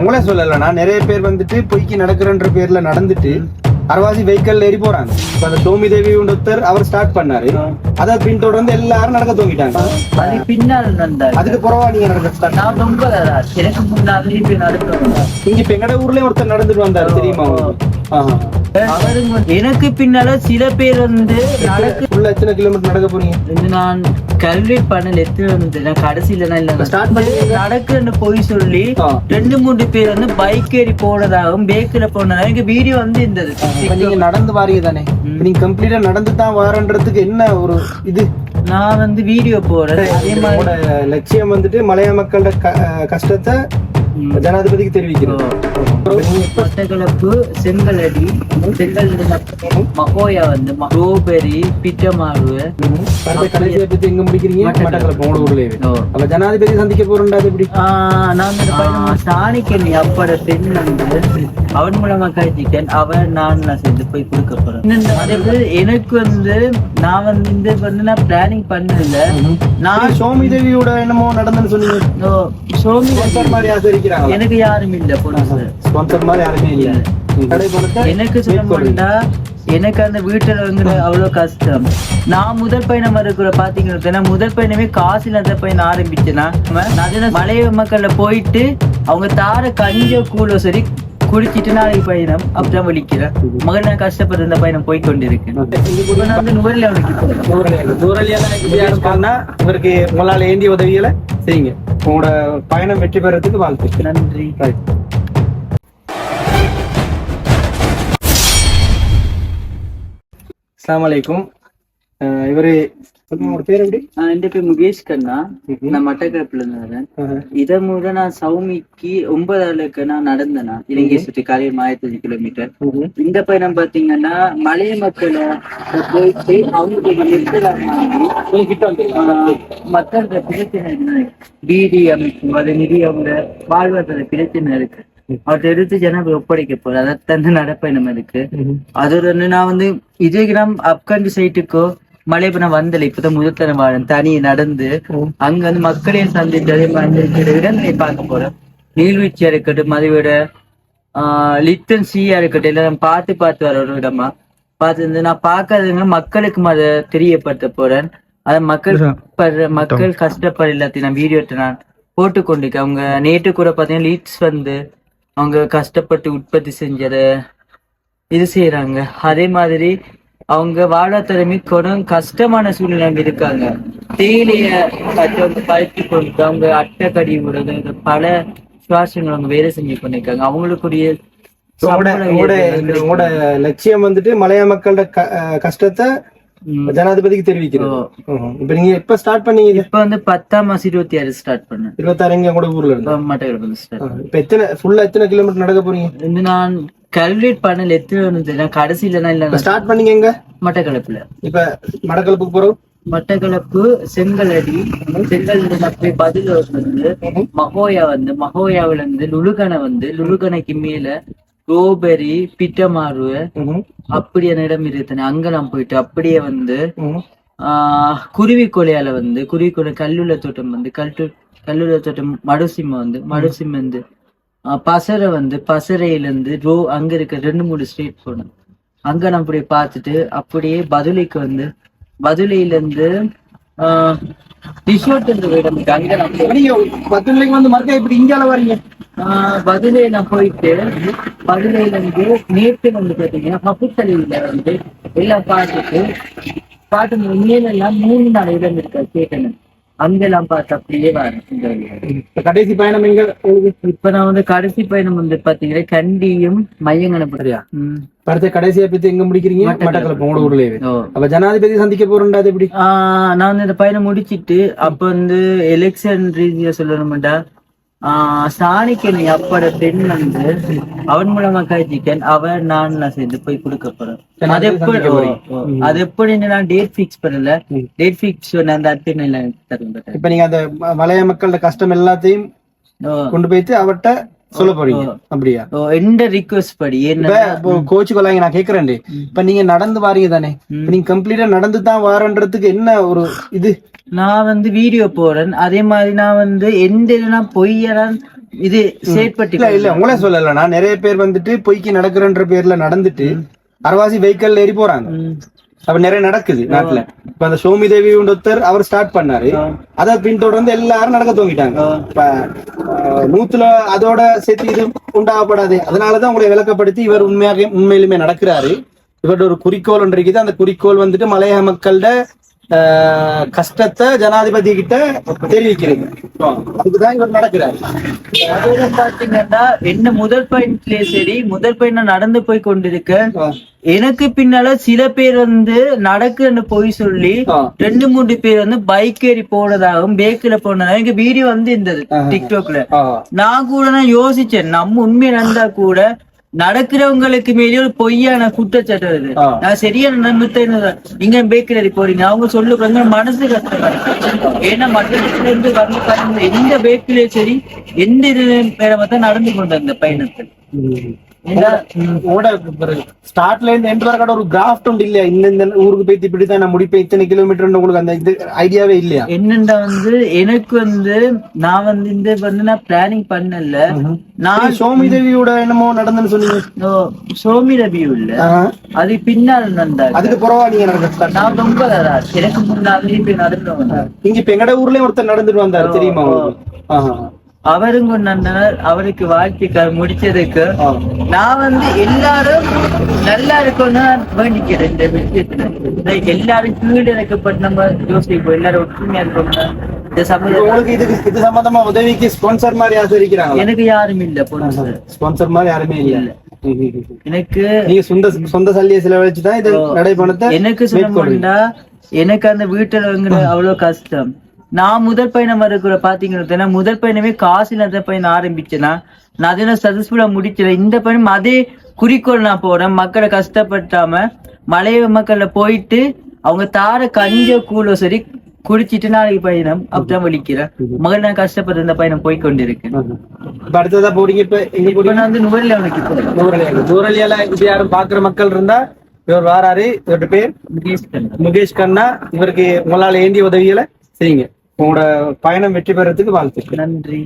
உங்களே சொல்லல நான் நிறைய பேர் வந்துட்டு பொய்க்கு நடக்கிறன்ற பேர்ல நடந்துட்டு அரவாசி வெஹிக்கல் ஏறி போறாங்க. இப்ப அந்த டோமி தேவி ஒருத்தர் அவர் ஸ்டார்ட் பண்ணாரு. அதை பின்தொடர்ந்து எல்லாரும் நடக்க தூங்கிட்டாங்க அது பின்னால் வந்தார் அதுக்கு புறவா நீங்க நடக்க ஸ்டார்ட் நான் ரொம்ப எனக்கு முன்னாடி இப்ப நடக்கிறேன் இங்க இப்ப எங்கட ஊர்லயும் ஒருத்தர் நடந்துட்டு வந்தாரு தெரியுமா எனக்கு பின்னால சில பேர் வந்து நடக்கு எத்தனை கிலோமீட்டர் நடக்க போறீங்க? இது நான் கல்வி பண்ணல எத்தனை வந்து? நான் கடைசியில நான் இல்ல. ஸ்டார்ட் பண்ணி நடக்குன்னு போய் சொல்லி. ரெண்டு மூணு பேர் வந்து பைக் ஏறி போனதாகவும் பேக்கில் போனதாகவும் எனக்கு வீடியோ வந்து இருந்தது. நீங்க நடந்து வாரீங்க தானே? நீங்க கம்ப்ளீட்டா நடந்து தான் வாரன்றதுக்கு என்ன ஒரு இது? நான் வந்து வீடியோ போறேன் அதே மாதிரி லட்சியம் வந்துட்டு மலைய மக்களோட கஷ்டத்தை ஜனாதிபதிக்கு தெரிவிக்கிறோம் மட்டக்களப்பு செங்கலடி செங்கல் மகோயா வந்து ரோபெரி பிட்டமாறு அடுத்த கடைசியை பத்தி எங்க முடிக்கிறீங்க? மட்டக்களப்பு உங்களோட ஊர்லயே ஓ. அப்ப ஜனாதிபதி சந்திக்க போறோம்டா எப்படி? பையன் சாணிக்கணி அப்பட பெண் வந்து அவன் மூலமா கழிச்சிட்டேன் அவன் நான் நான் சேர்ந்து போய் கொடுக்க போறேன். எனக்கு வந்து நான் வந்து இந்த வந்து நான் பிளானிங் பண்ணல. நான் சோமி தேவியோட என்னமோ நடந்துன்னு சொன்னீங்க. சோமி மாதிரி ஆதரிக்கிறாங்க எனக்கு யாரும் இல்ல பொண்ணு. ஸ்பான்சர் மாதிரி யாருமே இல்ல எனக்கு சொல்ல மாட்டா எனக்கு அந்த வீட்டுல வந்து அவ்வளவு கஷ்டம் நான் முதல் பயணம் இருக்கிற பாத்தீங்கன்னா முதல் பயணமே காசு இல்லாத பயணம் ஆரம்பிச்சேன்னா நான் மலைய மக்கள்ல போயிட்டு அவங்க தார கஞ்ச கூழோ சரி குடிச்சிட்டு நாளைக்கு பயணம் அப்படிதான் வலிக்கிறேன் மகள் நான் கஷ்டப்பட்டு இந்த பயணம் போய் கொண்டிருக்கேன் இவருக்கு உங்களால ஏந்திய உதவிகளை செய்யுங்க உங்களோட பயணம் வெற்றி பெறதுக்கு வாழ்த்து நன்றி அஸ்லாம் வலைக்கும் இவரு உங்களோட பேர் எப்படி? என் பேர் முகேஷ் கண்ணா. நான் மட்டக்களப்புல இருந்து வரேன். அஹ் இதை முறை நான் சௌமிக்கு ஒன்பதாளுக்கு நான் நடந்தேனா? இலங்கை சுற்றி காலையில் ஆயிரத்தி கிலோமீட்டர். இந்த பயணம் பாத்தீங்கன்னா மலைய மக்களை போயிட்டு அவங்களுக்கு மக்களோட பிரச்சனை? வீதி அமைப்பு அது நிதி அவங்க வாழ்வாதார பிரச்சனை இருக்கு. அவற்றை எடுத்து ஜனங்கள் ஒப்படைக்க போற அதை தந்து நடப்பயணம் இருக்கு. அது ஒரு நான் வந்து இதே கிராம் அப்கண்டி சைட்டுக்கோ மலை இப்ப நான் வந்தல இப்பதான் முதல் வாழன் தனி நடந்து அங்க வந்து மக்களையும் சந்தித்து அதே மாதிரி இருக்கிற இடங்களை பார்க்க போறேன் நீர்வீழ்ச்சியா இருக்கட்டும் அதை விட ஆஹ் லிட்டன் சீயா இருக்கட்டும் எல்லாம் பார்த்து பார்த்து வர ஒரு இடமா? பார்த்து நான் பார்க்காதவங்க மக்களுக்கு அதை தெரியப்படுத்த போறேன். அதை மக்கள் படுற மக்கள் கஷ்டப்படுற எல்லாத்தையும் நான் வீடியோ எடுத்து நான் போட்டு கொண்டிருக்கேன் அவங்க நேற்று கூட பாத்தீங்கன்னா லீட்ஸ் வந்து அவங்க கஷ்டப்பட்டு உற்பத்தி செஞ்சத இது செய்யறாங்க அதே மாதிரி அவங்க வாழ்வாதாரமே கொடும் கஷ்டமான சூழ்நிலை இருக்காங்க. தேயிலைய வந்து பறித்து கொண்டு அவங்க அட்டை கடி விடுறது இந்த பல சுவாசங்கள் அவங்க வேலை செஞ்சு பண்ணிருக்காங்க அவங்களுக்குரிய லட்சியம் வந்துட்டு மலைய மக்களோட கஷ்டத்தை. ஜனாதிபதிக்கு. ம்ஹும். இப்ப நீங்க எப்ப ஸ்டார்ட் பண்ணீங்க? இப்ப வந்து பத்தாம் மாசம் இருபத்தி ஆறு ஸ்டார்ட் பண்ணேன். இருபத்தாறு எங்க கூட ஊர்ல இருந்து. மட்டக்களப்பு ஸ்டார்ட் இப்ப எத்தனை ஃபுல்லா எத்தனை கிலோமீட்டர் நடக்க போறீங்க? வந்து நான் கால்குலேட் பண்ணல எத்தனை கடைசியில நான் இல்ல ஸ்டார்ட் பண்ணீங்க எங்க? மட்டக்களப்புல. இப்ப மடக்கலப்புக்கு போறோம். மட்டக்களப்பு செங்கலடி செங்கல் அப்படியே பதில் வந்து மகோயா வந்து மகோயாவுல இருந்து லுலுகனை வந்து லுலுகனைக்கு மேல ரோபெரி பிட்டமாறு அப்படியான இடம் இருக்குதானே அங்க நான் போயிட்டு அப்படியே வந்து ஆஹ் குருவி கொலையால வந்து குருவி கொலை கல்லுள்ள தோட்டம் வந்து கல்டு கல்லுள்ள தோட்டம் மடுசிம்ம வந்து மடுசிம்ம வந்து பசறை வந்து பசறையில இருந்து ரோ அங்க இருக்க ரெண்டு மூணு ஸ்ட்ரீட் போனேன் அங்க நான் அப்படியே பார்த்துட்டு அப்படியே பதுளைக்கு வந்து ஆஹ் ரிஷோர்ட் என்ற இடம் அங்க நான் வந்து மறுக்க இப்படி இங்கால வரீங்க? நான் போயிட்டு பதுளையில இருந்து நேற்று வந்து பாத்தீங்கன்னா பப்புத்தலையில வந்து எல்லாம் பார்த்துட்டு பாட்டு உண்மையிலெல்லாம் மூணு நாலு இடம் இருக்கு கேட்டேன். அங்கெல்லாம் பார்த்து அப்படியே வரேன் கடைசி பயணம் எங்க? இப்ப நான் வந்து கடைசி பயணம் வந்து பாத்தீங்கன்னா கண்டியும் மையங்கனப்படியா அடுத்த கடைசியா பத்தி எங்க முடிக்கிறீங்க? மட்டக்களப்பு. உங்களோட ஊர்லயே. அப்ப ஜனாதிபதி சந்திக்க போறோம்டா அது எப்படி? நான் வந்து இந்த பயணம் முடிச்சிட்டு அப்ப வந்து எலெக்ஷன் ரீதியா சொல்லணும்டா ஆஹ் சாணிக்கணி அப்பட பெண் வந்து அவன் மூலமா கழிச்சிட்டேன் அவன் நான் சேர்ந்து போய் கொடுக்க போறேன் அது எப்படி. அது எப்படி நான் டேட் ஃபிக்ஸ் பண்ணல. டேட் ஃபிக்ஸ் பண்ண அந்த தருவேன் இப்ப நீங்க அந்த மலைய மக்களோட கஷ்டம் எல்லாத்தையும் கொண்டு போயிட்டு அவர்ட்ட சொல்ல போறீங்க. அப்படியா? எந்த ரிக்வஸ்ட் படி என்ன இப்ப இப்போ கோச்சு கொள்ளாங்க நான் கேக்குறேன் இப்ப நீங்க நடந்து வாரீங்க தானே? நீங்க கம்ப்ளீட்டா நடந்து தான் வாரன்றதுக்கு என்ன ஒரு இது? நான் வந்து வீடியோ போடுறேன். அதே மாதிரி நான் வந்து எந்த பொய்யெல்லாம் இது சேட்பட்டி இல்ல இல்ல உங்களே சொல்லல. நான் நிறைய பேர் வந்துட்டு பொய்க்கு நடக்கிறன்ற பேர்ல நடந்துட்டு அரவாசி வெஹிக்கல் ஏறி போறாங்க. அப்ப நிறைய நடக்குது நாட்டுல. இப்ப அந்த சோமி தேவி ஒருத்தர் அவர் ஸ்டார்ட் பண்ணாரு. அத பின்தொடர்ந்து எல்லாரும் நடக்க துவங்கிட்டாங்க. இப்ப நூத்துல அதோட சேர்த்து இது உண்டாகப்படாது. அதனாலதான் உங்களை விளக்கப்படுத்தி இவர் உண்மையாக உண்மையிலுமே நடக்கிறாரு. இவரோட ஒரு குறிக்கோள் ஒன்று இருக்குது. அந்த குறிக்கோள் வந்துட்டு மலையக மக்களோட அஹ், கஷ்டத்தை ஜனாதிபதி கிட்ட தெரிவிக்கிறது அதுக்குதான் இவர் நடக்கிறாரு. அதோட பாத்தீங்கன்னா என்ன முதல் பாயிண்ட்லயே சரி முதல் பாயிண்ட் நான் நடந்து போய் கொண்டிருக்க எனக்கு பின்னால சில பேர் வந்து நடக்குன்னு போய் சொல்லி. ரெண்டு மூணு பேர் வந்து பைக் ஏறி போனதாகவும் பேக்கில போனதாகவும் எங்க வீடியோ வந்து இருந்தது டிக்டாக்ல. நான் கூட நான் யோசிச்சேன் நம்ம உண்மை நடந்தா கூட நடக்கிறவங்களுக்கு மேலே ஒரு பொய்யான குற்றச்சாட்டு வருது. நான் சரியான நம்பிக்கை நீங்க பேக்கில் ஏறி போறீங்க. அவங்க சொல்லுறாங்க மனசு இருக்கு. ஏன்னா மற்றத்துல இருந்து வந்து எந்த பேக்கிலே சரி எந்த இது மேல தான் நடந்து கொண்ட அந்த பயணத்தில் ஸ்டார்ட்ல இருந்து எண்ட் வரைக்கும் ஒரு கிராஃப்ட் உண்டு இல்லையா? இந்த இந்த ஊருக்கு போய் இப்படித்தான் நான் முடிப்பேன். இத்தனை கிலோமீட்டர் உங்களுக்கு அந்த இது ஐடியாவே இல்லையா? என்னண்டா வந்து எனக்கு வந்து நான் வந்து இந்த வந்து நான் பிளானிங் பண்ணல. நான் சோமி தேவியோட என்னமோ நடந்துன்னு சொன்னீங்க. சோமி ரபியூ இல்ல. அது பின்னால் நடந்தாங்க அதுக்கு புறவா நீங்க start. நான் ரொம்ப எனக்கு முன்னாலே போய் நடந்தவங்க இங்க இப்ப எங்கட ஊர்லயும் ஒருத்தர் நடந்துட்டு வந்தாரு தெரியுமா. அவரும் கொண்டாந்தார் அவருக்கு வாழ்த்துக்கள் முடிச்சதுக்கு. நான் வந்து எல்லாரும் நல்லா இருக்கும்னு வேண்டிக்கிறேன் இந்த விஷயத்துல. எல்லாரும் கீழே இறக்கப்பட்டு நம்ம யோசிப்போம் எல்லாரும் ஒற்றுமையா இதுக்கு இது சம்பந்தமா உதவிக்கு ஸ்பான்சர் மாதிரி யாரும் இருக்கிறாங்களா? எனக்கு யாரும் இல்ல பொண்ணு ஸ்பான்சர் மாதிரி யாருமே இல்ல. எனக்கு நீங்க சொந்த சொந்த சல்லியை செலவழிச்சு தான் இது நடைபணத்தை எனக்கு சொல்லணும்னா எனக்கு அந்த வீட்டுல அவ்வளவு கஷ்டம். நான் முதல் பயணம் இருக்கிற பாத்தீங்கன்னா முதல் பயணமே காசு இல்லாத பயணம் ஆரம்பிச்சேன்னா நான் அதை சக்சஸ்ஃபுல்லா முடிச்சேன் இந்த பயணம் அதே குறிக்கோள் நான் போறேன். மக்களை கஷ்டப்படுத்தாம மலைய மக்கள்ல போயிட்டு அவங்க தார கஞ்ச கூழோ சரி குடிச்சிட்டு நாளைக்கு பயணம் அப்படிதான் வலிக்கிறேன் மகள் நான் கஷ்டப்பட்டு இந்த பயணம் போய் கொண்டிருக்கு இப்ப அடுத்ததா போறீங்க இப்ப எங்க நான் வந்து நுவரில் அவனுக்கு போறேன். நூறலியால நூறலியால இது யாரும் பாக்குற மக்கள் இருந்தா இவர் வாராரு இவர்கிட்ட பேர் முகேஷ் கண்ணா. முகேஷ் கண்ணா இவருக்கு உங்களால ஏண்டிய உதவிகளை செய்யுங்க. உங்களோட பயணம் வெற்றி பெறதுக்கு வாழ்த்துக்கள் நன்றி.